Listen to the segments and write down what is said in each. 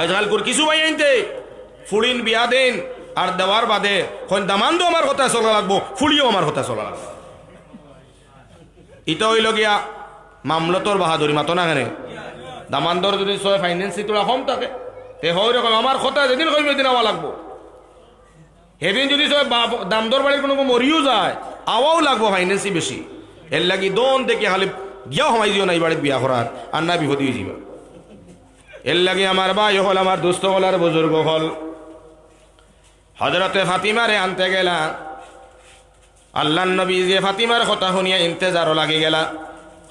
আজকাল কর কিছু ভাই আনতে ফুড়িন বিয়া দেন, আর দেওয়ার বাদে কোন দামান্দো আমার কথা চলা লাগবো ফুড়িও আমার কথা চলা লাগবো। ইটা হইল গিয়া মামলতর বাহাদুরি, মাতো না কেনে? দামান্দর যদি ছয় ফাইন্যান্সি তোরা কম থাকে, তে হয় রকম আমার কথা যেদিন কইবে এদিন আওয়া লাগবো। সেদিন যদি ছয় দামদর বাড়ির কোনো মরিও যায়, আওয়াও লাগবো ফাইন্যান্সি বেশি। এর লাগি দন দেখে খালি বিয়াও সমাই দিও না এই বাড়িতে বিয়া করার, আর না বিপদ হয়ে যাবা এর লাগে আমার ভাই হল, আমার দুস্থ হল আর বুজুর্গ হল। হজরতে ফাতিমারে আনতে গেলা। আল্লাহ নবী যে ফাতিমার কথা শুনিয়া ইন্তেজারও লাগি গেলা।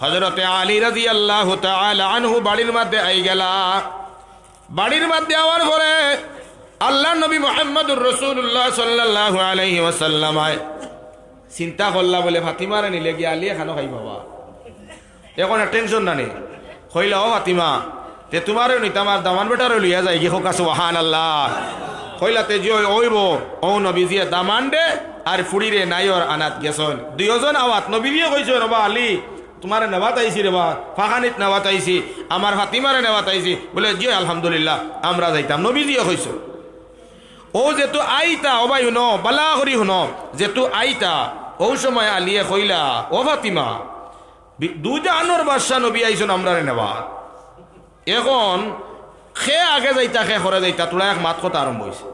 হজরতে আলী রাজি আল্লাহ আনহু বাড়ির মধ্যে আই গেলা। বাড়ির মধ্যে আওয়ার পরে আল্লাহ নবী মোহাম্মদুর রসুল্লাহ সাল্লাহ আলহি ওসাল্লামায় চিন্তা করলা বলে, ফাতিমারে নিলে গিয়ে আলী এখানো খাই বাবা এখন টেনশন না নেই কইলা, ও ফাতিমা তে তোমারও নি, তোমার দামান বেটারও লইয়া যায় কি হোকা সুবহান আল্লাহ কইলা তে যে ওইব, ও নবীজিয়ে দামান দে, আর ফুড়িরে নাইর আনাত গেছন। দুইজন আওয়াত নবীজিয়ে কইছো, রবা আলী, তোমারে নেওয়াত আইছি রে বা ফাঁকানিত নেওয়াত আইছি, আমার ফাতিমারে নেওয়াত আইছি। বলে, জি, আলহামদুলিল্লাহ, আমরা যাইতাম। নবীজিয়ে কইছো, ও যেতু আইতা অবাই শুন বালা করি শুন যেতু আইতা, ও সময় আলিয়ে কইলা, ও ফাতিমা দুজানোর বাদশা নবী আইসন আমরা নেওয়া এখন, খে আগে যাইতা, খে করে যাইতা তোরা এক মাত কথা আরম্ভ হয়েছে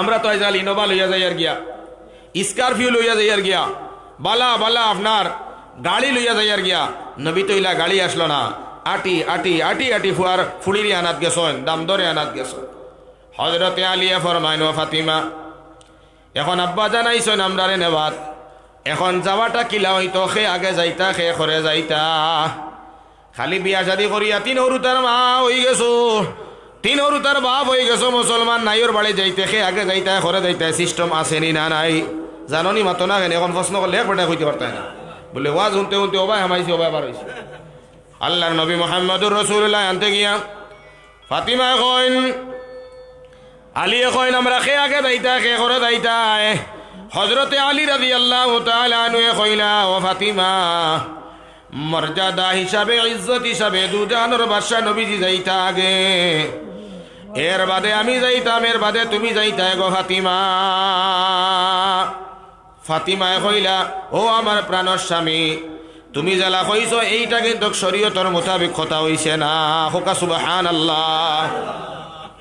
আমরা তো আইজাল ইনোভা লইয়া যাই আর গিয়া স্করপিও লইয়া যাই আর গিয়া, বালা বালা আপনার গাড়ি লইয়া যাই আর গিয়া, নবী তো ইলা গাড়ি আসলো না। আটি আটি আটি আটি ফুয়ার ফুড়িরি আনাত গেছন দাম দরে আনাত গেছন। হজরতে আলিয়া ফরমাইন ফাতিমা, এখন আব্বা জানাইছেন আমরারে নেবাত। এখন যাওয়াটা কিলা হইতো সে আগে যাইতা সে করে যাইতা। খালি বিয়া শাদি করিয়া তিন হরু তার মা হয়ে গেছো। তিন হরু তার বাপ হয়ে গেছো, মুসলমান নাইর বাড়ি যাইতে সে আগে যাইতা করে যাইতা সিস্টেম আসেনি না, নাই। জাননি মাতো না কেন, এখন প্রশ্ন করলে এক বেটা কইতে পারতাই না। বলে, ওয়াজ শুনতে শুনতে ওবাই হামাইছি, ওবাই বার হয়েছে আল্লাহর নবী মোহাম্মদুর রসুল্লাহ আনতে গিয়া ফাতিমা কইন, আলী কইন, আমরা খে আগে দাইতা খে করে দাইতা হজরতে আলী রাজি আল্লাহ তালুয়ে কইলা, ও ফাতিমা মর্যাদা হিসাবে, ইজ্জত হিসাবে দুজানোর বাদশা নবীজি যাইতা আগে। এর বাদে আমি যাইতাম, এর বাদে তুমি যাইতা গো ফাতিমা। ফাতিমায় কইলা, ও আমার প্রাণর স্বামী, তুমি জেলা কইছ এইটা কিন্তু শরীয়তর মোতাবেক কথা হইছে না। হোকা সুবাহান আল্লাহ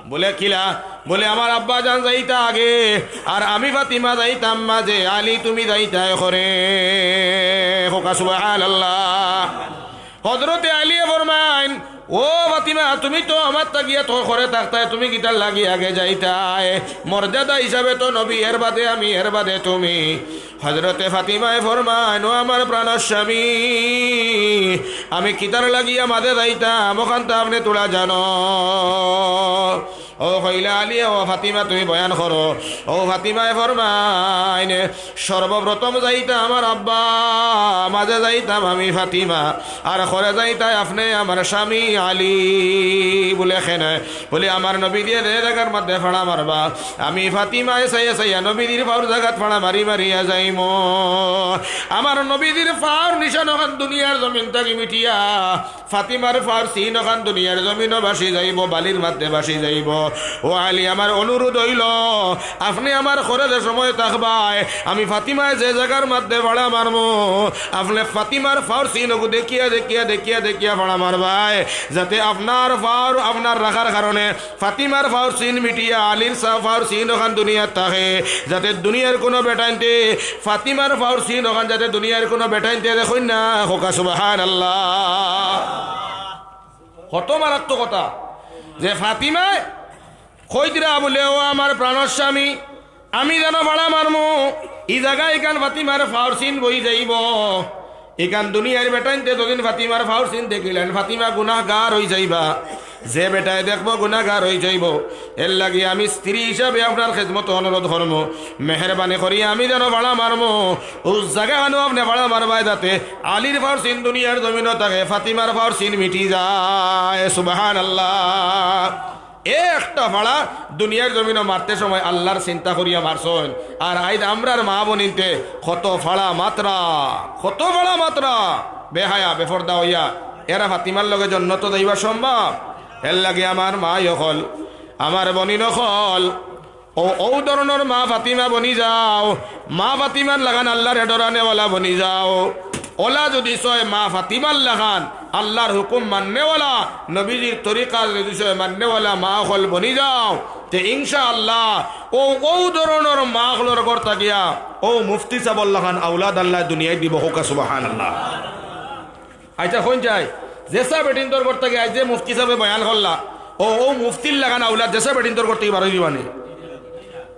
বলে, কিলা? বলে, আমার আব্বা যান যাইতা আগে, আর আমি ফাতিমা যাইতাম মাঝে, আলী তুমি যাইতা করে হোকা আল আল্লাহ হজরতে আলিয়ে ফরমাইন ও ফাতিমা তুমি তো আমার তাকিয়া তো করে থাকতায় তুমি গিটার লাগি আগে যাইতায় মর্যাদা হিসাবে তো নবী এর বাদে আমি এর বাদে তুমি। হজরতে ফাতিমায় ফরমায় ও আমার প্রাণস্বামী আমি কিতার লাগিয়া মাঝে যাইতাম, ওখান তো আপনি তোলা জানো। ও কইলা আলী, ও ফাতিমা, তুমি বয়ান করো। ও ফাতিমায় ফরমাইন, সর্বপ্রথম যাইতা আমার আব্বা, মাঝে যাইতাম আমি ফাতিমা, আর করে যাইতাই আপনি আমার স্বামী আলী বলে খেনে। বলে, আমার নবী দিয়ে জায়গার মধ্যে ফাড়া মারবা, আমি ফাতিমায় সাইয়া সাইয়া নবীদের ফাউর জায়গাত ফাড়া মারি মারিয়া যাইম। আমার নবীদের ফাউর নিশান দুনিয়ার জমিন থাকি মিটিয়া ফাতিমার ফাউর সিন ওখান দুনিয়ার জমিনও বাসি যাইব, বালির মধ্যে বাসি যাইব। ও আলী, আমার অনুরোধ হইল, আপনি আমার খরচের সময় থাকবাই আমি ফাতিমায় যে জায়গার মধ্যে ভাড়া মারবো আপনি ফাতিমার ফাউর সিনকু দেখিয়া দেখিয়া দেখিয়া দেখিয়া ভাড়া মারবাই যাতে আপনার ফাউর আপনার রাখার কারণে ফাতিমার ফাউর সিন মিটিয়া আলীর সা ফাউর সিন ওখান দুনিয়ার থাকে, যাতে দুনিয়ার কোনো বেটাইনতে ফাতিমার ফাউর সিন ওখান যাতে দুনিয়ার কোনো বেটাইনতে দেখুন না, হোকা সুবাহান আল্লাহ কত মারাত্মক কথা। যে ফাতিমায় কইতরা বলে ও আমার প্রাণর স্বামী, আমি যেন ভাড়া মারমো ই জায়গা এখান ফাতিমার ফাউরসিন বই যাইব। এখান দুনিয়ার বেটাইনতে যদিন ফাতিমার ফাউরসিন দেখিলেন, ফাতিমা গুনাহগার হই যাইবা। যে বেটায় দেখব, গুনাহগার হই যাইব। এর লাগি আমি স্ত্রী হিসাবে আপনার খেদমত অনুরোধ করম। মেহরবানি করি আমি যেন ভাড়া মারমু। ও জায়গা হানো আপনি ভাড়া মারবাই যাতে আলীর ফাউরসিন দুনিয়ার জমিন থাকে ফাতিমার ফাউরসিন মিটি যায়। সুবাহান আল্লাহ একটা ভাড়া দুনিয়ার জমিনে মারতে সময় আল্লাহর চিন্তা করিয়া মারছন আর আইদ আমরার মা বনিতে কত ফাড়া মাত্রা, কত ফাড়া মাত্রা। বেহায়া, বেফরদা হইয়া এরা ফাতিমার লগে জন্নত যাইবা সম্ভব। এর লাগে আমার মা হল আমার বনি নখল। ও ও ধরনের মা ফাতিমা বনি যাও, মা ফাতিমার লাগান আল্লাহর এডরানেওয়ালা বনি যাও। ওলা যদি সয় মা ফাতিমার লাগান, আল্লাহর হুকুম মান্যওয়ালা নবীজির তরিকা যদি সয় মান্যওয়ালা মা হল বনি যাও, তে ইনশা আল্লাহ ও ও ধরনের মা হলর ঘর থাকিয়া, ও মুফতি সাবল লাগান আউলাদ আল্লাহ দুনিয়ায় দিব হোকা সুবাহান আল্লাহ আচ্ছা কোন যাই জেসা বেটিন তোর থেকে আজ যে মুফতি সাহেব বয়ান করলা, ও ও মুফতির লাগান আউলাদ জেসা বেটিন তোর থেকে বারো দিবানি।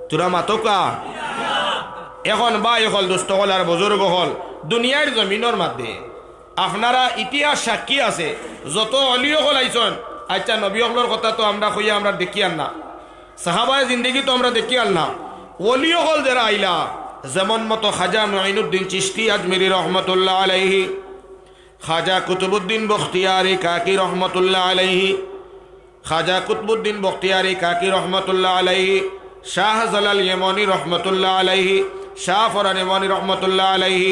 তোরা মাতকা এখন বা হল দুষ্ট হল আর বুজুর্গ হল, দুনিয়ার জমিনের মধ্যে আপনারা ইতিহাস সাক্ষী আছে, যত অলিও হল আইসন আচ্ছা নবী হলর কথা তো আমরা কইয়া আমরা দেখি আর না। সাহাবায় জিন্দগি তো আমরা দেখি আর না। অলিও হল যারা আইলা, যেমন মতো খাজা মঈনুদ্দিন চিস্তি আজমিরি রহমতুল্লাহ আলাইহি খাজা কুতুবুদ্দিন বখতিয়ারি কাকি রহমতুল্লাহ আলাইহি, খাজা কুতবুদ্দিন বখতিয়ারি কাকি রহমতুল্লাহ আলাইহি, শাহ জালাল ইয়েমনি রহমতুল্লাহ আলাইহি, শাহ ফরান ইয়েমনি রহমতুল্লাহ আলাইহি,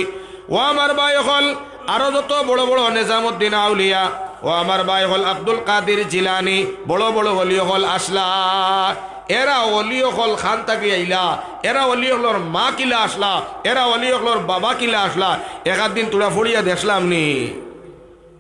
ও আমার ভাই হল আরও যত বড় বড় নিজামুদ্দিন আউলিয়া, ও আমার ভাই হল আব্দুল কাদির জিলানি, বড় বড় হলি হল আসলা এরা অলি হল খান তাকি আইলা, এরা অলি হলর মা কিলা আসলা, এরা অলি হলর বাবা কিলা আসলা একাদ দিন তোরা ফড়িয়া দেখলাম নি।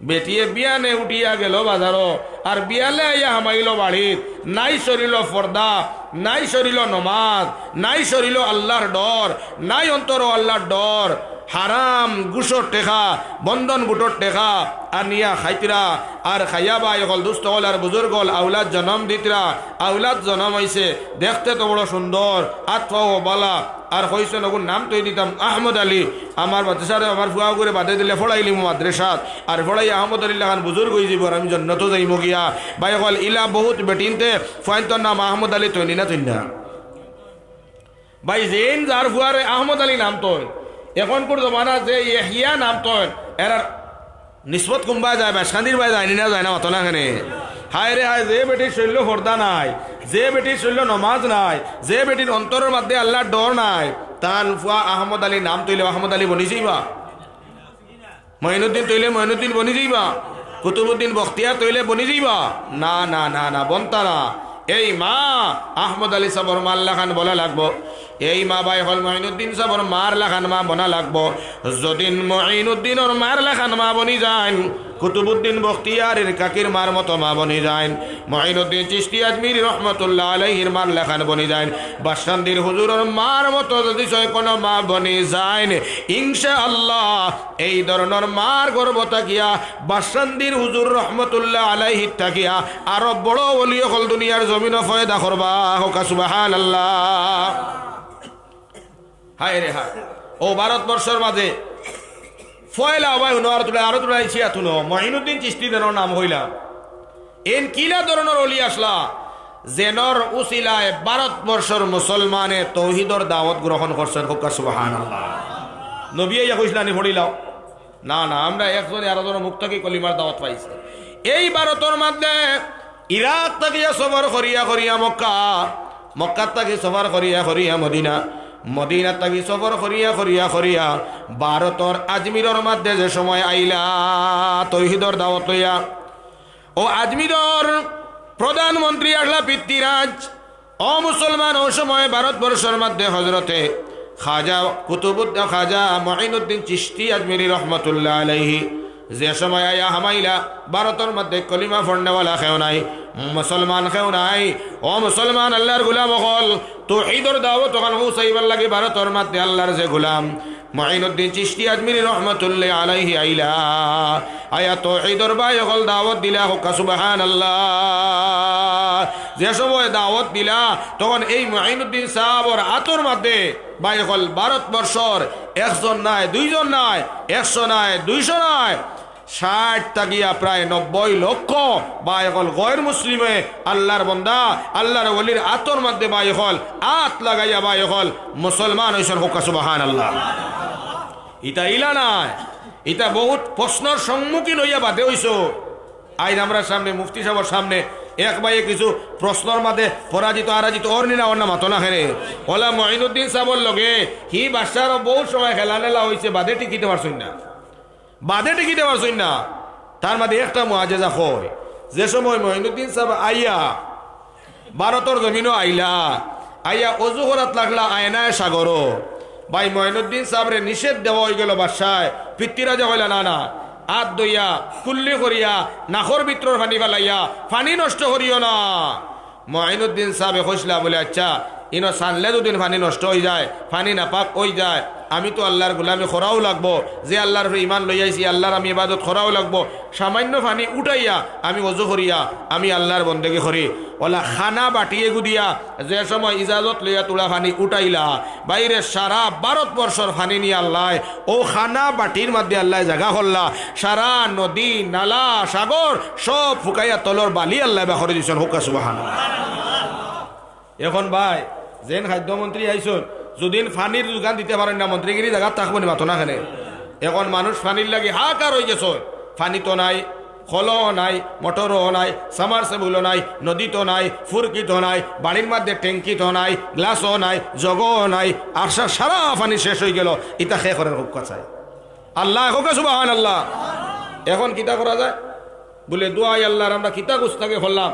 বেটিয়ে বিয়ানে উঠিয়া গেল বাজারো, আর বিয়ালে আইয়া হামাইল বাড়িত। নাই সরিল ফর্দা, নাই সরিল নমাজ, নাই সরিল আল্লাহর ডর, নাই অন্তর আল্লাহর ডর। হারাম গুসর টেকা বন্ধন গুটর টেকা আর নিয়া খাইতিরা, আর খাইয়া বাই হল দুস্থ হল, আর বুজুর্গ হল আউলাদ জনম দিতরা। আউলাদ জনম হয়েছে দেখতে তো বড় সুন্দর আত্মা ও বালা। আর হয়েছে নগুন নাম তৈ দিতাম আহমদ আলী। আমার মাদ্রাসারে আমার ফুয়া করে বাদে দিলে ফড়াইলি মাদ্রাসাত আর ফড়াই আহমদ আলী লাগান বুজুর্গ হয়ে যাব আমি জন্নত যাইম গিয়া। বাই হল ইলা বহুত বেটিনতে ফুয়াইন্তর নাম আহমদ আলী তৈনি না তৈনা ভাই জেন যার ফুয়ারে আহমদ আলী নাম তৈ। এখনকার জমানা যে ইয়া নাম তৈ এরার নিসবত কুম্বা যায় বাসখান্দির বাই যায় না যায় না অত না খানে হায় রে হায়, যে বেটির শৈল্য ফর্দা নাই, যে বেটির শৈল্য নমাজ নাই, যে বেটির অন্তরের মধ্যে আল্লাহর ডর নাই, তান ফুয়া আহমদ আলী নাম তৈলে, আহমদ আলী বনি যাইবা। মঈনুদ্দিন তৈলে, মঈনুদ্দিন বনি যাইবা। কুতুবুদ্দিন বখতিয়ার তৈলে বনি যাইবা। না না না না, বনতা এই মা আহমদ আলী সাবর মার লাখান বলা লাগবো। এই মা বাই হল মঈনুদ্দিন সাবর মার লাখান মা বনা লাগবো। যদিন মঈনুদ্দিনের মার লাখান মা বনি যান কুতুবুদ্দিন বখতিয়ারের কাকির মার মতো মা বনি যান মঈনুদ্দিন চিস্তি আজমির রহমতুল্লাহ আলাইহির মার লেখান বনি যান বাসান্দির হুজুরের মার মতো যদি কোনো মা বনি যান ইনশা আল্লাহ এই ধরনের মার গর্ব থাকিয়া বাসান্দির হুজুর রহমতুল্লাহ আলাইহি থাকিয়া, আরও বড় অলি হল দুনিয়ার জমিন ফয়দা করবা, হোকা সুবাহান আল্লাহ হায় রে হায়। ও ভারতবর্ষের মাঝে। নাম এন কিলা মুসলমানে তৌহিদর দাওয়াত গ্রহণ করছেন হোকা সুবাহান না না, আমরা একজনে আরও জন মুক্তকে কলিমার দাওয়াত পাইছি। এই ভারতের মধ্যে ইরাক তাকিয়া সফর করিয়া করিয়া মক্কা। মক্কার তাকি সফর করিয়া করিয়া মদিনা। মদিনা তাকি সফর করিয়া করিয়া করিয়া ভারতর আজমিরের মধ্যে যে সময় আইলা, তৌহিদর দাওয়াত লইয়া। ও আজমিরর প্রধানমন্ত্রী আসলা পিতৃরাজ ও মুসলমান ও সময় ভারতবর্ষের মধ্যে হজরতে খাজা কুতুবুদ্দিন খাজা মঈনুদ্দিন চিস্তি আজমিরি রহমতুল্লাহ আলাইহি। যে সময় আয়া হামাইলা, ভারতের মধ্যে কলিমা ফন্ডেওয়ালা খেও নাই, মুসলমান খেও নাই। ও মুসলমান, আল্লাহর গুলাম অকল তো ঈদর দাওয়াত তখন হুসাইবার লাগে ভারতের মধ্যে আল্লাহর যে গুলাম। মঈনুদ্দিন চিস্তি আজমিরি রহমতুল্লাহ আলাইহি আইলা, আয়া তো ঈদর বাই অকল দাওয়াত দিলা হোক সুবাহান আল্লাহ যে সময় দাওয়াত দিলা, তখন এই মঈনুদ্দিন সাহাবর আতর মধ্যে বাই অকল ভারতবর্ষর একজন নাই, দুইজন নাই, একশো নাই, দুইশো নাই ষাট তাকিয়া প্রায় নব্বই লক্ষ বা এখন গয়ের মুসলিমে আল্লাহর বন্দা, আল্লাহর ওলির আতর মধ্যে বা হল আত লাগাইয়া বা হল মুসলমান হয়েছেন হোকা সুবাহান আল্লাহ ইটা ইলা নাই ইটা বহুত প্রশ্নর সম্মুখীন হইয়া বাদে হইছ। আইন আমরা সামনে, মুফতি সাহেবের সামনে, এক বাইয়ে কিছু প্রশ্নর মাঝে পরাজিত, আরাজিত ওর নিনা ওর না মাতো না খেরে ওলা মহিনুদ্দিন সাহেবর লগে হি বাচ্চার বহু সময় খেলা নেলা হয়েছে বাদে টিকিতে পারছই না। বাদে টিকিতে পারছই না তার মাঝে একটা মহাজেজা হয় যে সময় মহিনুদ্দিন সাহেব আইয়া ভারতর জমিনও আইলা, আইয়া অজু করাত লাগলা আয়নায় সাগর ভাই মহিনুদ্দিন সাহেবরে নিষেধ দেওয়া হয়ে গেল বাসায় পিতৃরাজা হইলা না না আত দইয়া কুল্লি করিয়া, নাখর ভিতর ফানি ফেলাইয়া, ফানি নষ্ট করিও না। মহিনুদ্দিন সাহেবে কইসলা, বলে আচ্ছা ইনো সানলে দুদিন ফানি নষ্ট হয়ে যায়, ফানি নাপাক হয়ে যায়। আমি তো আল্লাহর গুলামি খরাও লাগবো। যে আল্লাহর ইমান লই আইছি, আল্লাহর আমি ইবাদত খরাও লাগবো। সামান্য ফানি উঠাইয়া আমি অজু করিয়া আমি আল্লাহর বন্দেগি করি। ওলা খানা বাটিয়ে গুদিয়া যে সময় ইজাজত লইয়া তোলা ফানি উঠাইলা, বাইরে সারা ভারতবর্ষর ফানি নিয়ে আল্লাহ, ও খানা বাটির মধ্যে আল্লাহ জায়গা করলা। সারা নদী, নালা, সাগর সব ফুকাইয়া তলর বালি আল্লাহ বাখরে দিছেন, হুকা সুবাহান এখন ভাই, যেন খাদ্যমন্ত্রী আইসন, যদিন ফানির যোগান দিতে পারেন না, মন্ত্রীগিরি জায়গা থাকব নি মাথো না খানে। এখন মানুষ ফানির লাগি হাকার হয়ে গেছ। ফানি তো নাই, খলও নাই মটরও নাই সামারসেবুলও নাই নদী তো নাই ফুরকি তো নাই বাড়ির মধ্যে ট্যাঙ্কি তো নাই গ্লাসও নাই, জগও নাই সা- সারা ফানি শেষ হয়ে গেল, ইতা শেষ করেন হুক্কা চাই আল্লাহ হোক সুবাহান আল্লাহ এখন কিতা করা যায়? বলে দোয়াই আল্লাহর আমরা কিতা গুস্তাকে করলাম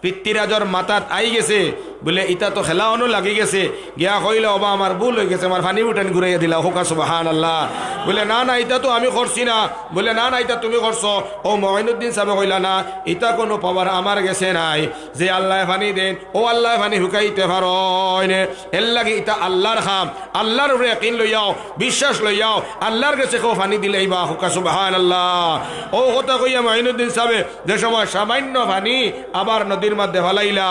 পিতৃরাজর মাথাত আই গেছে বলে ইটা তো খেলাওনো লাগি গেছে। গিয়া কইলে, অবা, আমার ভুল হয়ে গেছে, আমার ফানি উঠান ঘুরাইয়া দিলা। হোকা সুবাহান আল্লাহ বলে, না না ইটা তো আমি করছি না। বলে, না না ইটা তুমি করছ। ও মহিনুদ্দিন সাহেব কইলা, না ইটা কোনো পাওয়ার আমার গেছে নাই। যে আল্লাহ ফানি দেন, ও আল্লাহ ফানি হুকাইতে পারো এর লাগে ইটা আল্লাহর খাম। আল্লাহর উপরে কিন লইয়াও, বিশ্বাস লইয়াও, আল্লাহর কাছে কেউ ফানি দিলেই বা হুকা সুবাহান আল্লাহ ও, কথা কইয়া মহিনুদ্দিন সাহেব, যে সময় সামান্য ফানি আবার নদীর মধ্যে ভালাইলা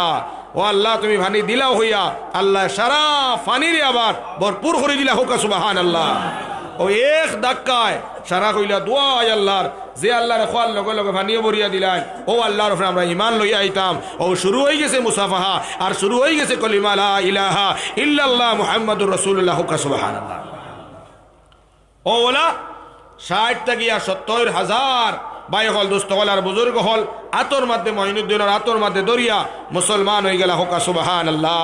ও আল্লাহ, তুমি ফানি দিলাও হইয়া, আল্লাহ সারা ফানিরে আবার ভরপুর করে দিলা হুকা সুবাহান আল্লাহ ও এক ধাক্কায় সারা কইলা দোয়া আল্লাহর, যে আল্লাহর খোয়ার লগে লগে ফানিও বরিয়া দিলাই ও আল্লাহর উপরে আমরা ইমান লইয়া আইতাম। ও শুরু হয়ে গেছে মুসাফাহা, আর শুরু হয়ে গেছে কলিমা লা ইলাহা ইল্লাল্লাহ মুহাম্মাদুর রাসূলুল্লাহ হুকা সুবহানাল্লাহ। ও ওলা ষাট থাকিয়া সত্তর হাজার বাই হল দুস্থ হল আর বুজুর্গ হল। আতর মধ্যে মহিনুদ্দিনের আতর মধ্যে দরিয়া। মুসলমান হয়ে গেলা হোকা সুবাহান আল্লাহ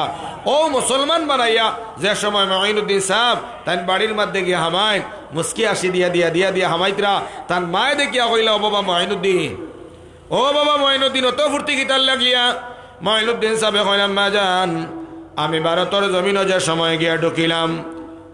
ও মুসলমান বানাইয়া, যে সময় মহিনুদ্দিন সাহেব তান বাড়ির মধ্যে গিয়া হামাইন, মুস্কি আসি দিয়া দিয়া দিয়া দিয়া হামাইতরা তান মায়ে দেখিয়া কইলা, ও বাবা মহিনুদ্দিন, ও বাবা মহিনুদ্দিন, অত ফুর্তি গীতার লাগিয়া? মহিনুদ্দিন সাহেব কইলাম মা যান আমি ভারতের জমিনও যে সময় গিয়া ঢুকিলাম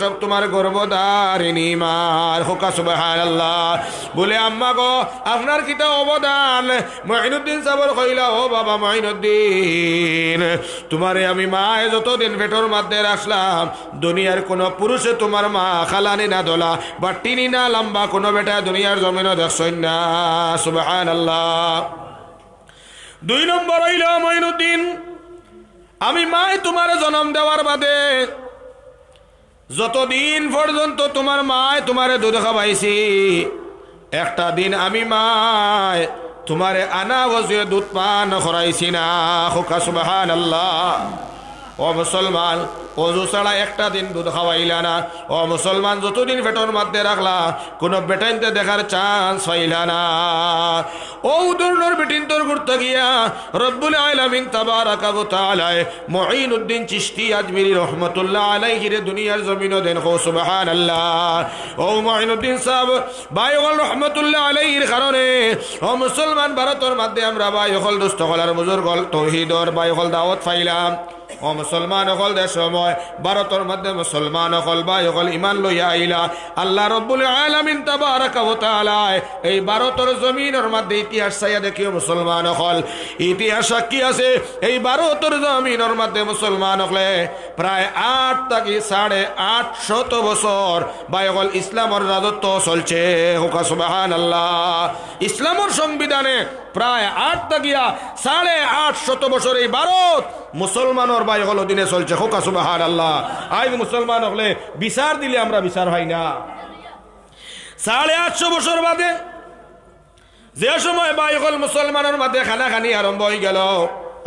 সব তোমার গর্বদারিনী মার হোকা সুবাহান আল্লাহ বলে, আম্মা গো, আপনার কিতা অবদান? মহিনুদ্দিন সাবর কইলা, ও বাবা মহিনুদ্দিন তোমারে আমি মায়ে যতদিন পেটর মধ্যে রাখলাম, দুনিয়ার কোন পুরুষে তোমার মা খালানি না দোলা বা টিনি না লম্বা, কোনো বেটা দুনিয়ার জমিনও দেখছই না। সুবাহান আল্লাহ দুই নম্বর হইল, মঈনুদ্দিন, আমি মায় তোমার জন্ম দেওয়ার বাদে যতদিন পর্যন্ত তোমার মায় তোমারে দুধ খাবাইছি একটা দিন আমি মায় তোমারে আনা বসে দুধ পান করাইছি না, হোকা সুবাহান আল্লাহ ও মুসলমান, অজু ছাড়া একটা দিন দুধ খাওয়াইলা না। ও মুসলমান, যতদিন পেটর মধ্যে রাখলা, কোনো বেটাইনতে দেখার চান্স পাইলা না। ও উদর্ণর বেটিন তোর ঘুরতে গিয়া, রব্বুল আলামিন তাবারাকা ওয়া তাআলা মুঈনুদ্দিন চিশতি আজমিরি রহমাতুল্লাহ আলাইহি রে দুনিয়ার জমিনও দেন কো সুবহানাল্লাহ। ও মুঈনুদ্দিন সাহেব, বায়গল রহমাতুল্লাহ আলাইহির কারণে, ও মুসলমান ভারতের মধ্যে আমরা বায়গল দুস্থ হলার বুজুর্গল তৌহিদর বায়গল দাওয়াত পাইলাম। ও মুসলমান হল দে সময় ভারতের মধ্যে মুসলমান হল বা হল ইমান লইয়া আইলা। আল্লাহ রব্বুল আলামিন তাবারাকা ওয়া তাআলা এই ভারতের জমিনের মধ্যে ইতিহাস চাইয়া দেখিও মুসলমান হল। ইতিহাস সাক্ষী আছে? এই ভারতের জমিনের মধ্যে মুসলমান হলে প্রায় আট থেকে সাড়ে আট শত বছর বা হল ইসলামের রাজত্ব চলছে। হুকা সুবাহান আল্লাহ ইসলামের সংবিধানে প্রায় আট তাকিয়া সাড়ে আট শত বছর এই ভারত। মুসলমানের বাই হল দিনে চলছে হোকা সুবাহার আল্লাহ আজ মুসলমান হলে বিচার দিলে আমরা বিচার হয় না। সাড়ে আটশো বছর বাদে যে সময় বাইকল মুসলমানের মাঝে খানাখানি আরম্ভ হয়ে গেল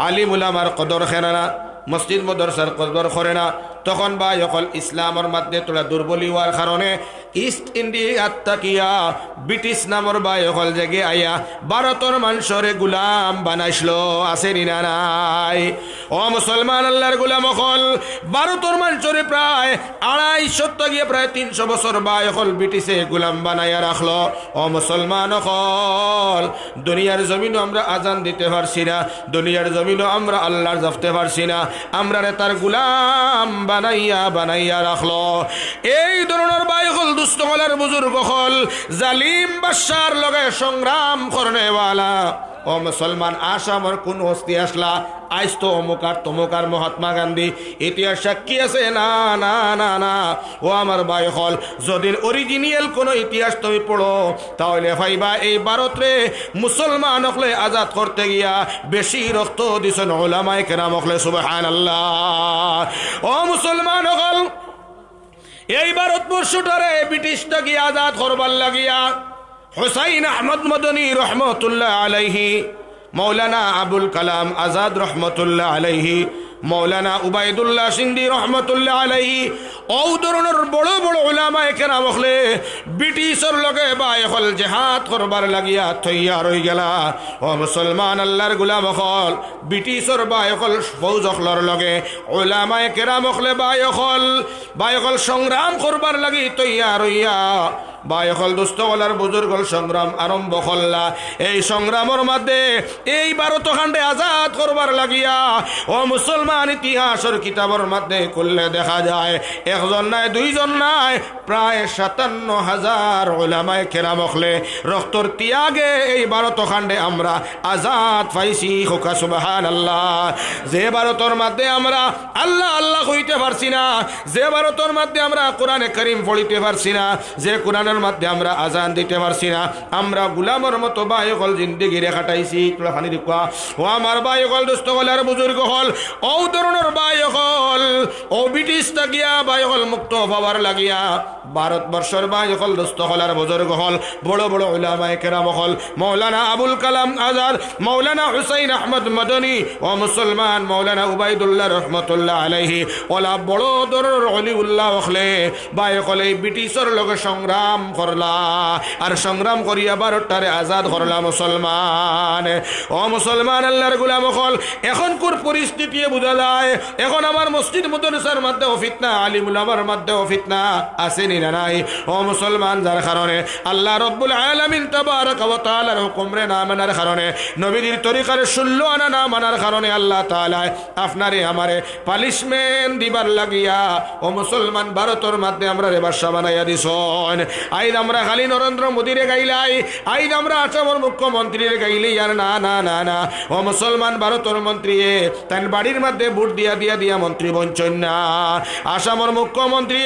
আলিম উলামার কদর খেনা মসজিদ মদরসার কদর করে না। তখন বা অকল ইসলামের মাধ্যমে তোরা দুর্বলী হওয়ার কারণে ইস্ট ইন্ডিয়াত তাকিয়া ব্রিটিশ নামর বা অকল জেগে আইয়া ভারতর মানুষরে গুলাম বানাইছিল আছে না নাই? ও মুসলমান আল্লাহর গুলাম অকল ভারতর মানুষরে প্রায় আড়াইশো গিয়ে প্রায় তিনশো বছর অকল ব্রিটিশে গুলাম বানাইয়া রাখল ও মুসলমান অকল দুনিয়ার জমিনও আমরা আজান দিতে পারছি না দুনিয়ার জমিনও আমরা আল্লাহর জাফতে পারছি না আমরা তার গুলাম বানাইয়া বানাইয়া রাখল। এই ধরনের বাইকল দুষ্ট হলার বুজুর্গ হল, জালিম বাদশার লগে সংগ্রাম করনেওয়ালা। ও মুসলমান আসামর কোন হস্তি আসলা? আইস তো অমুকার তমুকার মহাত্মা গান্ধী। ইতিহাস সাক্ষী আছে? না না না না। ও আমার ভাই হল, যদি অরিজিনাল কোনো ইতিহাস তুমি পড়ো, তাহলে ভাইবা, এই ভারতরে মুসলমান হকলে আজাদ করতে গিয়া বেশি রক্ত দিছেন ওলামাই কেরাম হকলে সুবাহান আল্লাহ ও মুসলমান হকল এই ভারতবর্ষটারে ব্রিটিশটা গিয়া আজাদ করবার লাগিয়া হুসাইন আহমদ মদনী রহমতুল্লাহ আলাইহি, মৌলানা আবুল কালাম আজাদ রহমতুল্লাহ আলাইহি মৌলানা উবাইদুল্লাহ সিন্দি রহমতুল্লাহ আলাইহি ও বড় বড় ওলামা এখানে বখলে ব্রিটিশর লগে বা এখন জেহাদ করবার লাগিয়া থইয়া রই গেলা। ও মুসলমান আল্লাহর গুলাম অকল ব্রিটিশর বা এখন ফৌজ লগে ওলামা কেরাম অকলে বা অকল বা অকল সংগ্রাম করবার লাগি তৈয়া রইয়া বা দুস্থলার বুজুর্গল সংগ্রাম আরম্ভ করলা। এই সংগ্রামের মধ্যে এই আজাদ করবার লাগিয়া, ও মুসলমান ইতিহাসের কিতাবের মধ্যে করলে দেখা যায়, একজন দুইজন প্রায় সাতান্ন হাজার ওলামায় কেরামখলে রক্তর তিয়াগে এই আমরা আজাদ পাইছি হোকা সুবাহান আল্লাহ যে ভারতের মধ্যে আমরা আল্লাহ আল্লাহ হইতে পারছি না, যে ভারতের মধ্যে আমরা কোরআনে করিম পড়িতে পারছি না, যে কোরআনের মধ্যে আমরা আজান দিতে পারছি না। আমরা গুলামর মতো বায়ুকল জিন্দিগি রেখাটাইছি তোলা খানি দেখুয়া ও আমার বায়ুকল দুস্থ হল আর বুজুর্গ হল ও ধরনের বায়কল ও ব্রিটিশ তাকিয়া বায়কল মুক্ত হবার লাগিয়া ভারতবর্ষর বায়কল দুস্থ হল আর বুজুর্গ হল, বড় বড় উলামায়ে কেরাম হল। মৌলানা আবুল কালাম আজাদ, মৌলানা হুসাইন আহমদ মদনী ও মুসলমান মৌলানা উবাইদুল্লাহ রহমতুল্লাহ আলাইহি, ওলা বড় দরের অলিউল্লাহ হলে বায়কল এই ব্রিটিশর লগে সংগ্রাম করলা আর সংগ্রাম করিয়া ভারতটারে আজাদ করলা মুসলমান ও মুসলমান আল্লাহর গুলাম হল, এখন কোর পরিস্থিতি বোঝা যায় এখন আমার মসজিদ মুদরসার মধ্যে ফিতনা, আলিমুল আমার মধ্যে ফিতনা, আসেনি না নাই? ও মুসলমান, যার কারণে আল্লাহ রব্বুল আলামিন তাবারাক ওয়া হুকুমরে না মানার কারণে নবীর তরিকার ষোলো আনা না মানার কারণে আল্লাহ তাআলা আপনারে আমারে পালিশমেন্ট দিবার লাগিয়া, ও মুসলমান, ভারতের মধ্যে আমরা রে বাসা বানাইয়া দিছন। আইদ আমরা খালি নরেন্দ্র মোদীরে গাইলাই আইদ আমরা আসামের মুখ্যমন্ত্রীরে গাইলি আর না না না না। ও মুসলমান, ভারতের মন্ত্রী তাই বাড়ির মধ্যে ভোট দিয়া দিয়া দিয়া মন্ত্রী বঞ্চন না। আসামের মুখ্যমন্ত্রী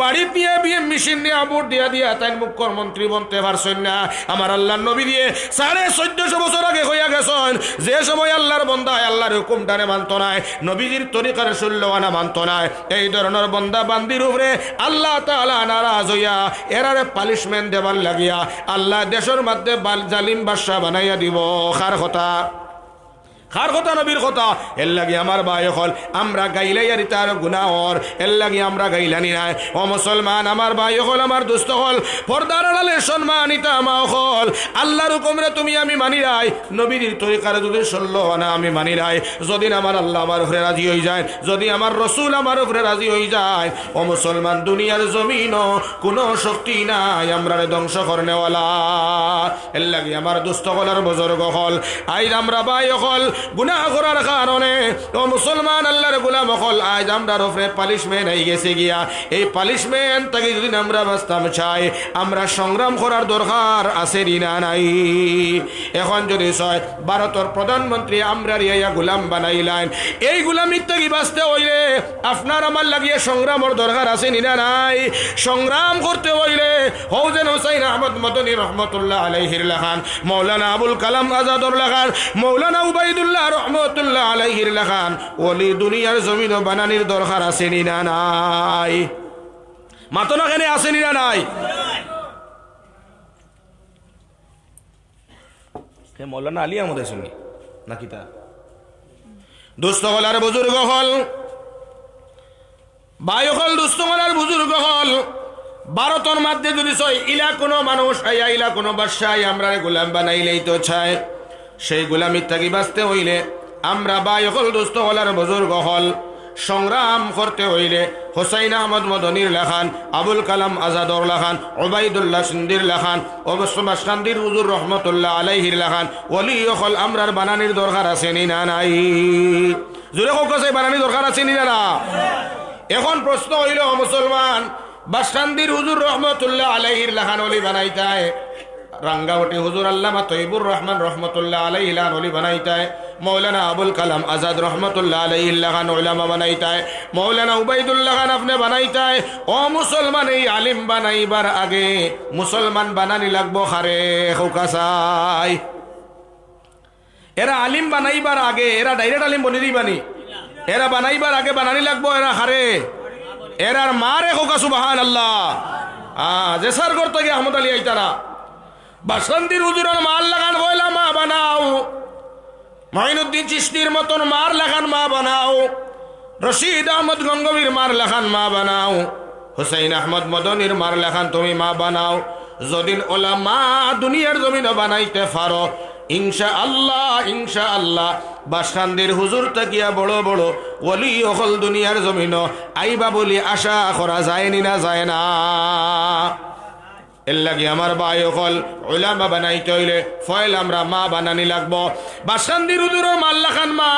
বাড়ির দিয়ে বিয়ে মেশিন দিয়া ভোট দিয়া দিয়া তাই মুখ্যমন্ত্রী বনতে পারছেন না। আমার আল্লাহ নবী দিয়ে সাড়ে চোদ্দশো বছর আগে হইয়া গেছেন। যে সময় আল্লাহর বন্দায় আল্লাহর হুকুমটারে মানত নাই, নবীজির তরিকার শূল্য আনা মানত নাই। এই ধরনের বন্দা বান্দির উপরে আল্লাহ তালা নারাজ হইয়া এরারে পালিশমেন্ট দেবার লাগিয়া আল্লাহ দেশের মধ্যে জালিম বাদশাহ বানাইয়া দিব। খার কথা। খার কথা, নবীর কথা? এর লাগি আমার ভাই হল, আমরা গাইলাই আর তার গুনাহর, এর লাগি আমরা গাইলানি নাই। ও মুসলমান, আমার ভাই হল, আমার দুস্থ হল, পর্দার আড়ালে সম্মানিত আমা হল। আল্লাহর হুকুমরে তুমি আমি মানি রাই নবীর তরিকার যদি সল্ল না আমি মানি রাই যদি আমার আল্লাহ আমার উপরে রাজি হয়ে যায়, যদি আমার রসুল আমার উপরে রাজি হয়ে যায়, ও মুসলমান, দুনিয়ার জমিন কোনো শক্তি নাই, আমরা ধ্বংস করনেওয়ালা। এর লাগি আমার দুস্থ হলার বুজুর্গ হল। আইজ আমরা ভাই হল গুনাহ করার কারণে, ও মুসলমান, আল্লাহর গুলাম হল, আজ আমরা উপরে পালিশমেন্ট হয়ে গেছে গিয়া। এই পালিশমেন্ট তাকে যদি আমরা বাঁচতাম চাই, আমরা সংগ্রাম করার দরকার আছে না নাই। এখন যদি ছয় ভারতের প্রধানমন্ত্রী আমরা ইয়া গুলাম বানাইলেন। এই গুলামির থেকে বাঁচতে হইলে আপনার আমার লাগিয়ে সংগ্রামের দরকার আছে না নাই। সংগ্রাম করতে হইলে হৌজেন হুসাইন আহমদ মদনী রহমতুল্লাহ আলাইহির লেখান, মৌলানা আবুল কালাম আজাদুর লেখান, মৌলানা উবাইদুল্লাহ রহমতুল্লাহ লেখান ওলি দুনিয়ার জমিন বানানির দরকার আছে না নাই? মাতনা কেনে আছে না নাই? মৌলানা আলী আমাদের সঙ্গে, নাকি তা? হলার বুজুর্গ হল, বায়ু হল দুস্থ হলার বুজুর্গ হল। ভারতর মধ্যে যদি ইলা কোনো মানুষ আইয়া, ইলা কোনো বাসায় আমরা গোলাম বানাইলেই তো চায় সেই গোলামির থাকি বাঁচতে হইলে, আমরা বায়ু হল দুস্থ হলার বুজুর্গ হল। সংগ্রাম করতে হইলে, হোসাইন আহমদ মদনির লেখান, আবুল কালাম আজাদর লেখান ওবাইদুল্লাহ সিন্দির লেখান অবশ্যমাসকান্দির হুজুর রহমতুল্লাহ আলাইহির লেখান, ওলি অকল আমরার বানানির দরকার আছে নি না নাই? জোরে হোক আছে বানানির দরকার আছে নি না এখন প্রশ্ন হইল মুসলমান বাসকান্দির হুজুর রহমতুল্লাহ আলাইহির লেখান অলি বানাইতায় রাঙ্গাওটি হুজুর আল্লামা তৈবুর রহমান রহমতুল্লাহ আলাইহি লান ওলি বানাইতায়, মৌলানা আবুল কালাম আজাদ রহমতুল্লাহ লাগান ওলামা বানাইতায়, মৌলানা উবাইদুল্লাহ খান আপনি বানাইতায়, ও মুসলমান এই আলিম বানাইবার আগে মুসলমান বানানি লাগবো খারে হুকাসাই এরা আলিম বানাইবার আগে, এরা ডাইরেক্ট আলিম বনি দিবানি। এরা বানাইবার আগে বানানি লাগবো এরা হারে এরার মারে হোকা সুবাহান আল্লাহ আ, জেসার করতে গিয়ে আহমদ আলী আইতারা। বাসন্তীর হুজুরের মাল লাগান হইলা মা বানাও। মহিনুদ্দিন চিস্তির মতন মার লেখান মা বানাও। রশিদ আহমদ গঙ্গবীর মার লেখান মা বানাও। হুসাইন আহমদ মদনির মার লেখান তুমি মা বানাও। যদিন ওলা মা দুনিয়ার জমিন বানাইতে পারো। ইনশা আল্লাহ ইনশা আল্লাহ বাসখান্দির হুজুর তাকিয়া বড় বড় ওলি অকল দুনিয়ার জমিন। আইবা বলি আশা করা যায়নি না যায় না। এর লাগি আমার ভাই অকল ওলামা বানাই তৈলে ফয়েল আমরা মা বানানি লাগবো। বাসান্দির উদুর মাল্লা খান মা।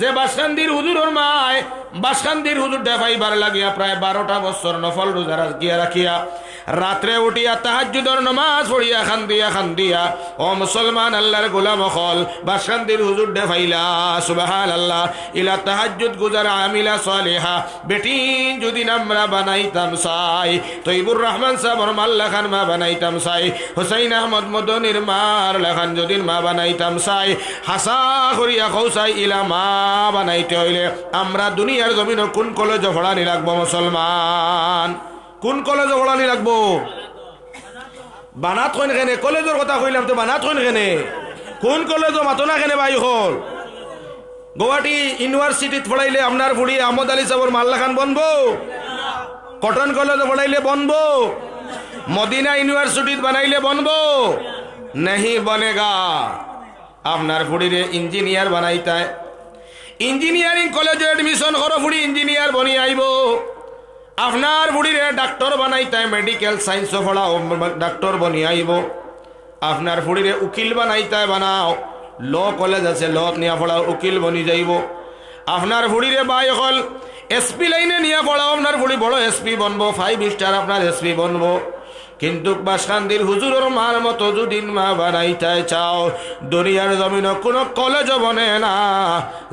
যে বাসকান্দির হুজুরের মায় বাসকান্দির হুজুর দেখাইবার লাগিয়া প্রায় বারোটা বছর নফল রোজা রাখিয়া রাখিয়া রাত্রে উঠিয়া তাহাজুদর নমাজ পড়িয়া খান দিয়া খান দিয়া ও মুসলমান, আল্লাহর গোলাম অকল বাসকান্দির হুজুর দেখাইলা সুবাহান আল্লাহ ইলা তাহাজুদ গুজার আমিলা সালেহা বেটি যদি আমরা বানাইতাম সাই, তৈবুর রহমান সাহর মাল্লা খান মা বানাইতাম সাই, হুসাইন আহমদ মদনির মার লেখান যদি মা বানাইতাম সাই, হাসা করিয়া কৌসাই ইলা মা বানাইতে হইলে, আমরা দুনিয়ার জমিন কোন কলেজ ভরানি লাগবো মুসলমান। কোন কলেজ ভরানি লাগবো? বানাত কইন কেনে? কলেজের কথা কইলাম তো, বানাত কইন কেনে? কোন কলেজ মাতনা কেনে বাই হল? গুয়াহাটি ইউনিভার্সিটিত পড়াইলে আপনার বুড়ি আহমদ আলী সাবর মাল্লা খান বনবো? কটন কলেজে পড়াইলে বনবো? মদিনা ইউনিভার্সিটিত বানাইলে বনবো? নেহি বনেগা। আপনার ফুড়িরে ইঞ্জিনিয়ার বানাইতায় ইঞ্জিনিয়ারিং কলেজে এডমিশন করো ফুড়ি ইঞ্জিনিয়ার বনি আইব? আপনার বুড়িরে ডাক্তার বানাইতাই মেডিকেল সায়েন্স পড়াও ডাক্তার বনি আইব আপনার বুড়িরে উকিল বানাইতাই বানাও। ল কলেজ আছে, ল নিয়া পড়াও, উকিল বনি যাইব। আপনার বুড়িরে বাই হল এসপি লাইনে নিয়ে পড়াও। আপনার বুড়ি বড় এসপি বনবো ফাইভ স্টার আপনার এসপি বনবো। কিন্তু বাসকান্দির হুজুরের মার মতো যদি মা বানাইতে চাও, দুনিয়ার জমিন কোন কলেজ বনে না।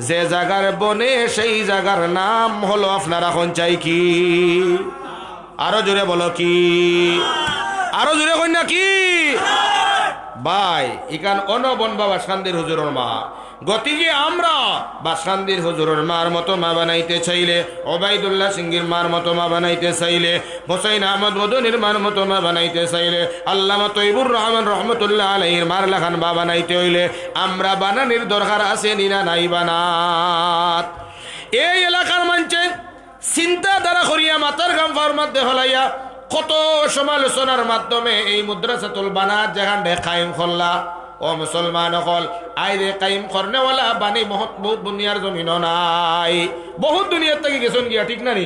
যে জায়গার বনে, সেই জায়গার নাম হলো আপনার এখন চাই কি? আরও জোরে বলো কি? আরও জোরে কন্যা কি? বাই ইকান অনবন বা বাসকান্দির হুজুরের মা। গতিকে আমরা? বাসকান্দির হুজুরের মার মতো মা বানাইতে চাইলে ওবাইদুল্লাহ সিংগির মার মতো মা বানাইতে চাইলে, হোসাইন আহমদ মদনির মার মতো মা বানাইতে চাইলে, আল্লামা তৈবুর রহমান রহমতুল্লাহ আলাইহির মার লেখান মা বানাইতে হইলে, আমরা বানানির দরকার আছে নিনা নাই বানাত? এই এলাকার মানছে চিন্তা দ্বারা করিয়া মাতার গাম মধ্যে হলাইয়া কত সমালোচনার মাধ্যমে এই মুদ্রাসাতুল বানাত যেখান কায়েম করলা ও মুসলমান হল আইরে কাইম করনেওয়ালা বানি মহৎ বহুত দুনিয়ার জমিন নাই। বহুত দুনিয়ার থেকে গেছেন গিয়া, ঠিক না নি?